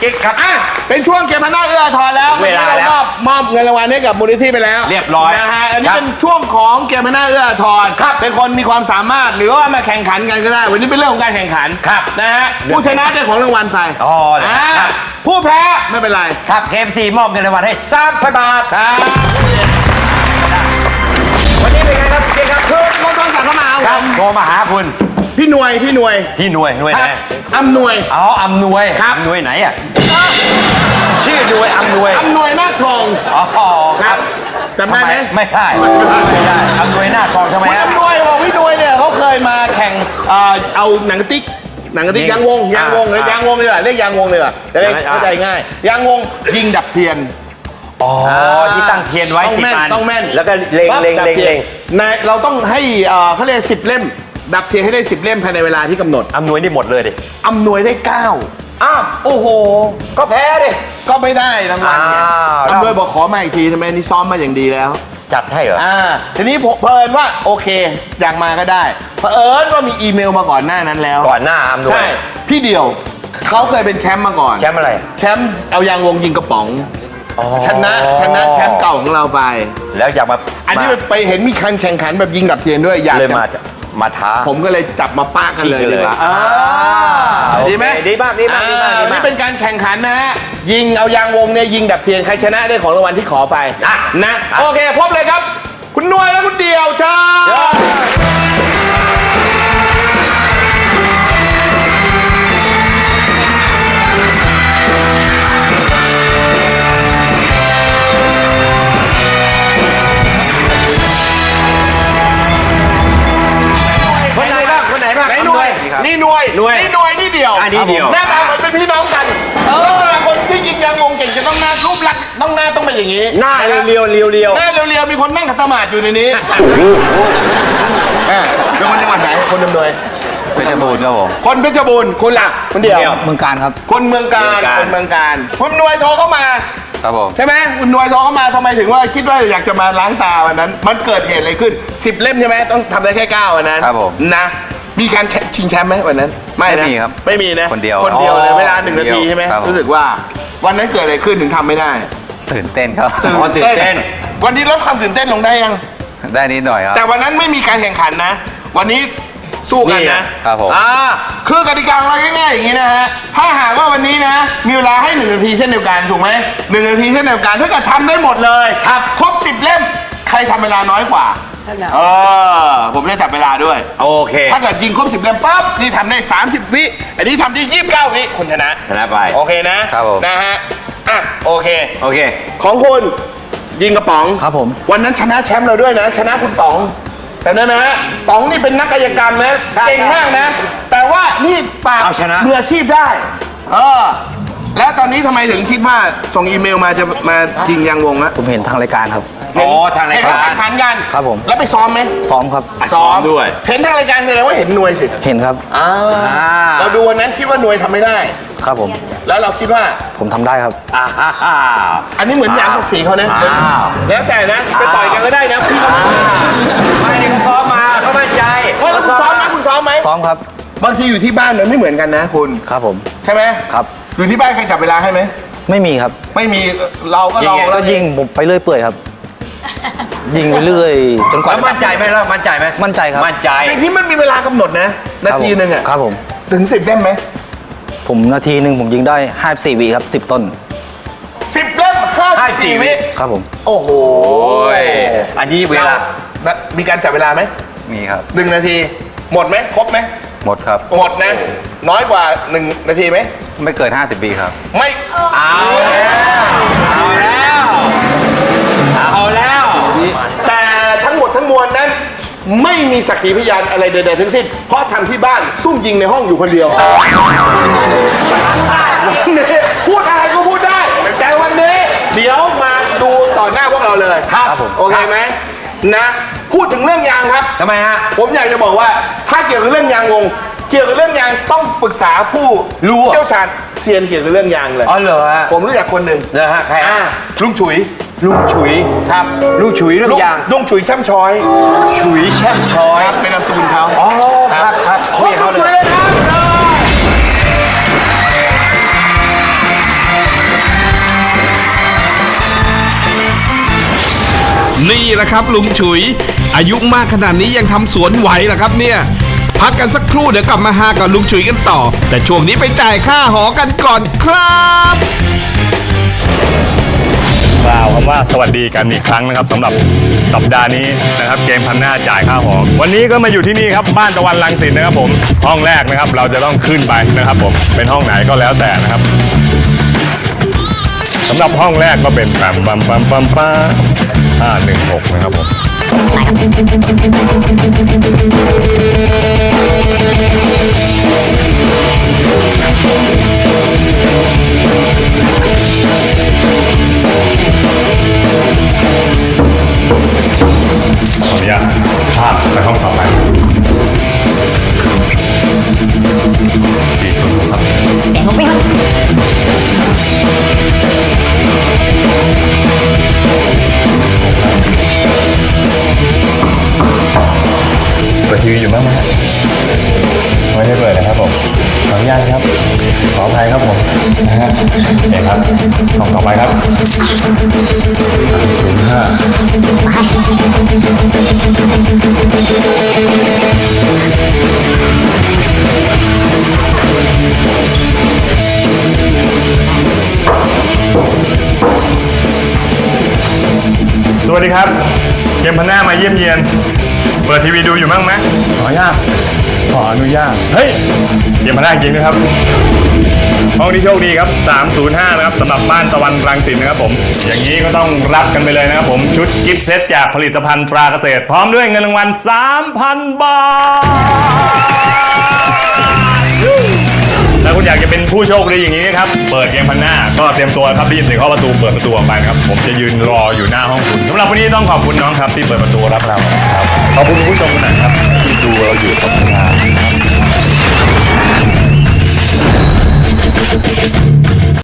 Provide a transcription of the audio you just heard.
กิ๊กครับอะเป็นช่วงเกมพันหน้าเอื้ออาทรแล้วเวลาวันนี้แล้วเรามอบมอบเงินรางวัลให้กับมูลนิธิไปแล้วเรียบร้อยนะฮะอันนี้ครับเป็นช่วงของเกมพันหน้าเอื้ออาทรเป็นคนมีความสามารถหรือว่ามาแข่งขันกันก็ได้ วันนี้เป็นเรื่องของการแข่งขันครับนะฮะผู้ชนะได้ของรางวัลไปอ๋อเหรอครับผู้แพ้ไม่เป็นไรครับเคมซีมอบเงินรางวัลให้3,000บาทครับวันนี้เป็นไงครับกิ๊กครับคือรถต้องสั่งเข้ามาเอาครับโทรมาหาคุณ พี่หน่วยพี่หน่วยพี่หน่วยหน่วยไหนอำหน่วยอ๋ออำนวยครับอำนวยไหนอะชื่อหน่วยอำนวยอำหน่วยหน้าทองอ๋อครับจำได้ไหมไม่ได้ไม่ได้อำนวยหน้ากองทำไมคุณฮะอำนวยบอกพี่หน่วยเนี่ยเขาเคยมาแข่งเอ่อเอาหนังกระติกหนังกระติกยิงยางวงยางวงเลยอ่ายยางวงเลยเหรอเรียกยางวงเลยเหรอจะได้ยางเข้าใจง่ายยางวงยิงดับเทียนอ๋อที่ตั้งเทียนไว้ต้องสิบแม่นอันต้องแม่นแล้วก็เล็งปั๊บเล็งดับเล็งทียนเล็งในเราต้องให้เอ่อเขาเรียกสิบเล่ม ดับเทียนให้ได้สิบเล่มภายในเวลาที่กำหนดอำนวยนี่หมดเลยดิ อำนวยได้เก้าอ้าว โอ้โห ก็แพ้ดิ ก็ไม่ได้รางวัลไงอ้าว อำนวยบอกขอมาอีกทีทำไมนี่ซ้อมมาอย่างดีแล้ว จัดให้เหรอ อ่า ทีนี้ผมเพลินว่าโอเค อยากมาก็ได้เผอิญว่ามีอีเมลมาก่อนหน้านั้นแล้วก่อนหน้าอำนวยใช่พี่เดียวเขาเคยเป็นแชมป์มาก่อน แชมป์อะไรแชมป์เอายางวงยิงกระป๋อง อ๋อชนะชนะแชมป์เก่าของเราไป แล้วอยากมาอันนี้มาไปเห็นมีการแข่งขันแบบยิงดับเทียนด้วยอยากเลยจะ มามาท้า ผมก็เลยจับมาป้ากันเลยชิงกันดีเลยกว่าอ่าโอเคดีไหมดีมากดีมากดีมากอ่ดีมากนี่เป็นการแข่งขันนะฮะ ยิงเอายางวงเนี่ยยิงดับเทียนใครชนะได้ของรางวัลที่ขอไปอะนะอะโอเค พบเลยครับ คุณนวยและคุณเดียวเชิญ น่วยนี่หน่วยหน่วยนี่หน่วยนี่เดียวอะนี่เดี่ยว หน้าตาเหมือนเป็นพี่น้องกันเออคนที่ยิงยางวงเก่งจะต้องหน้ารูปลักษณ์ต้องหน้าต้องเป็นอย่างนี้หน้าเรียวเรียวเรียวเรียวหน้าเรียวๆมีคนนั่งขัดสมาธิอยู่ในนี้อะเป็นคนจังหวัดไหนคนดำเนินเพชรบูรณ์ครับผมคนเพชรบูรณ์คุณล่ะคนเดียว เมืองการครับ คนเมืองการเมืองกาญคนเมืองการคุณหน่วยโทรเข้ามา ครับผม ใช่ไหมคุณหน่วยโทรเข้ามาทำไมถึงว่าคิดว่าอยากจะมาล้างตาวันนั้น มันเกิดเหตุอะไรขึ้น 10 เล่มใช่ไหมต้องทำได้แค่9วันนั้นครับผม นะ มีการแชชิงแชมป์ไหมวันนั้น ไม่นะไม่มีครับไม่มีนะคนเดียวคนเดียวเลยอ๋อเวลาหนึ่งนาทีใช่ไหมครับผม รู้สึกว่าวันนั้นเกิดอะไรขึ้นถึงทำไม่ได้ตื่นเต้นครับอ๋อตื่นเต้นวันนี้ลดความตื่นเต้นลงได้ยัง ได้นิดหน่อยครับ แต่วันนั้นไม่มีการแข่งขันนะ วันนี้สู้กันนี่นะครับผม อ่าคือกติกาของเราง่ายๆอย่างนี้นะฮะ ถ้าหากว่าวันนี้นะ มีเวลาให้หนึ่งนาทีเช่นเดียวกันถูกไหมหนึ่งนาทีเช่นเดียวกันถ้าเกิดทำได้หมดเลยครับครบสิบเล่มใครทำเวลาน้อยกว่า เออผมจะจับเวลาด้วย โอเค ถ้าเกิดยิงครบสิบเล่มปั๊บนี่ทำได้ 30 วิ อันนี้ทำได้ 29 วิคุณชนะ ชนะไป โอเคนะครับผม นะฮะ อะ โอเค โอเค ของคุณ ยิงกระป๋องครับผม วันนั้นชนะแชมป์เราด้วยนะ ชนะคุณต๋องแต่นั่นนะฮะต๋องนี่เป็นนักกายกรรมนะ เก่งมากนะ แต่ว่านี่ปราบเอาชนะ มืออาชีพได้ เออ แล้วตอนนี้ทำไมถึงคิดว่าส่งอีเมลมาจะมายิงยางวงละผมเห็นทางรายการครับเห็นอ๋อทางรายการ เห็นแข่งขันกันครับผม แล้วไปซ้อมไหมซ้อมครับ ซ้อมด้วย เห็นทางรายการแสดงว่าเห็นหน่วยสิเห็นครับ อ่าอ่าเราดูวันนั้นคิดว่าหน่วยทำไม่ได้ ครับผม แล้วเราคิดว่า ผมทำได้ครับอ่าฮ่าฮ่าอันนี้เหมือนยางศักดิ์ศรีเขานะอ้าวแล้วแต่นะไปต่อยกันก็ได้นะพี่เขาไม่ได้เขาซ้อมมาเขามั่นใจเฮ้ยคุณซ้อมไหมคุณซ้อมไหมซ้อมครับ บางทีอยู่ที่บ้านมันไม่เหมือนกันนะคุณ ครับผม ใช่ไหมครับ อยู่ที่บ้านใครจับเวลาให้ไหม ไม่มีครับ ไม่มีเราก็ลองยิงไงก็ยิงผมไปเรื่อยเปื่อยครับ ยิงไปเรื่อยจนกว่าแล้วมั่นใจไหมแล้วมั่นใจไหมมั่นใจครับมั่นใจในที่มันมีเวลากำหนดนะ นาทีหนึ่งอะครับผม ถึงสิบเล่มไหมผมนาทีหนึ่งผมยิงได้54วิครับ10ต้นสิบเล่มห้าสี่54วิครับผม โอ้โหโอ้ยอันนี้เวลารมีการจับเวลาไหมมีครับหนึ่งนาที หมดไหมครบไหมหมดครับ หมดนะ น้อยกว่าหนึ่งนาทีไหม ไม่เกิน 50วิครับ ไม่เอาแล้วเอาแล้ว เอาแล้ว แต่ทั้งหมดทั้งมวลนั้น ไม่มีสักขีพยานอะไรใดๆทั้งสิ้น เพราะทำที่บ้านซุ่มยิงในห้องอยู่คนเดียววันนี้พูดอะไรก็พูดได้ แต่วันนี้ เดี๋ยวมาดูต่อหน้าพวกเราเลยครับครับผม โอเคไหมนะ พูดถึงเรื่องยางครับ ทำไมฮะ ผมอยากจะบอกว่า ถ้าเกี่ยวกับเรื่องยางวง เกี่ยวกับเรื่องยาง ต้องปรึกษาผู้รู้เชี่ยวชาญเซียนเกี่ยวกับเรื่องยางเลย อ๋อเหรอฮะผมรู้จักคนหนึ่งเหรอฮะใครลุงฉุยลุงฉุยครับลุงฉุยเรื่องยางลุงฉุยแช่มช้อยฉุยแช่มช้อยคเป็นนามสกุลเขาอ๋อครับครับคุยกับเขาเลย นี่แหละครับลุงฉุย อายุมากขนาดนี้ยังทำสวนไหวเหรอครับเนี่ย พักกันสักครู่เดี๋ยวกลับมาหากับลุงฉุยกันต่อ แต่ช่วงนี้ไปจ่ายค่าหอกันก่อนครับกล่าวคำว่าสวัสดีกันอีกครั้งนะครับสำหรับสัปดาห์นี้นะครับเกมพันหน้าจ่ายค่าหอวันนี้ก็มาอยู่ที่นี่ครับบ้านตะวันรังสิตนะครับผมห้องแรกนะครับเราจะต้องขึ้นไปนะครับผมเป็นห้องไหนก็แล้วแต่นะครับสำหรับห้องแรกก็เป็นปั๊มปั๊มปั๊มปั๊มปั๊มห้าหนึ่งหกนะครับผม ไปห้องต่อไปสี่ศูนย์ครับเปิดทีวีอยู่บ้างไหมฮะไม่ได้เปิดนะครับผมขออนุญาตครับ ขออภัยครับผมนะฮะโอเคครับห้องต่อไปครับศูนย์ห้า วัสดีครับเกมพันหน้ามาเยี่ยมเยียน เปิดทีวีดูอยู่บ้างไหมขออนุญาตขออนุญาต เฮ้ยเกมพันหน้าจริงนะครับ ห้องที่โชคดีครับ 305 นะครับสำหรับบ้านตะวันรังสิตนะครับผม อย่างนี้ก็ต้องรับกันไปเลยนะครับผม ชุดกิฟต์เซตจากผลิตภัณฑ์ตราเกษตร พร้อมด้วยเงินรางวัล 3,000 บาทถ้ากจะเป็นผู้โชคดีอย่างนี้นะครับ เปิดเกมพันหน้า ก็เตรียมตัวครับได้ยินเสียงเคาประตูเปิดประตูออกไปนะครับ ผมจะยืนรออยู่หน้าห้องคุณสำหรับวันนี้ต้องขอบคุณน้องครับที่เปิดประตูรับเราครับขอบคุณผู้ชมนะครับที่ดูเราอยู่ทุกดาวล